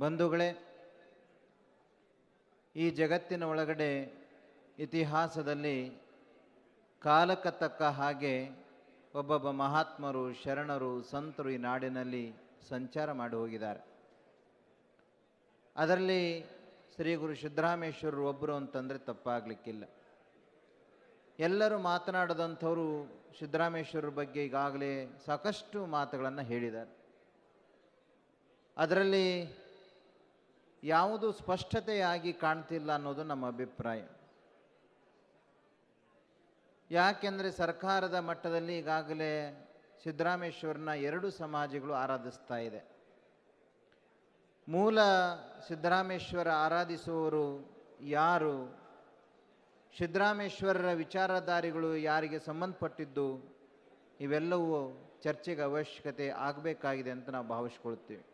ಬಂಧುಗಳೇ, ಈ ಜಗತ್ತಿನ ಒಳಗಡೆ ಇತಿಹಾಸದಲ್ಲಿ ಕಾಲಕ್ಕೆ ತಕ್ಕ ಹಾಗೆ ಒಬ್ಬೊಬ್ಬ ಮಹಾತ್ಮರು, ಶರಣರು, ಸಂತರು ಈ ನಾಡಿನಲ್ಲಿ ಸಂಚಾರ ಮಾಡಿ ಹೋಗಿದ್ದಾರೆ. ಅದರಲ್ಲಿ ಶ್ರೀ ಗುರು ಸಿದ್ದರಾಮೇಶ್ವರರು ಒಬ್ಬರು ಅಂತಂದರೆ ತಪ್ಪಾಗಲಿಕ್ಕಿಲ್ಲ. ಎಲ್ಲರೂ ಮಾತನಾಡದಂಥವರು ಸಿದ್ದರಾಮೇಶ್ವರರ ಬಗ್ಗೆ ಈಗಾಗಲೇ ಸಾಕಷ್ಟು ಮಾತುಗಳನ್ನು ಹೇಳಿದ್ದಾರೆ. ಅದರಲ್ಲಿ ಯಾವುದು ಸ್ಪಷ್ಟತೆಯಾಗಿ ಕಾಣ್ತಿಲ್ಲ ಅನ್ನೋದು ನಮ್ಮ ಅಭಿಪ್ರಾಯ. ಯಾಕೆಂದರೆ ಸರ್ಕಾರದ ಮಟ್ಟದಲ್ಲಿ ಈಗಾಗಲೇ ಸಿದ್ದರಾಮೇಶ್ವರನ ಎರಡು ಸಮಾಜಗಳು ಆರಾಧಿಸ್ತಾ ಇದೆ. ಮೂಲ ಸಿದ್ದರಾಮೇಶ್ವರ ಆರಾಧಿಸುವವರು ಯಾರು? ಸಿದ್ದರಾಮೇಶ್ವರರ ವಿಚಾರಧಾರಿಗಳು ಯಾರಿಗೆ ಸಂಬಂಧಪಟ್ಟಿದ್ದು? ಇವೆಲ್ಲವೂ ಚರ್ಚೆಗೆ ಅವಶ್ಯಕತೆ ಆಗಬೇಕಾಗಿದೆ ಅಂತ ನಾವು ಭಾವಿಸ್ಕೊಳ್ತೀವಿ.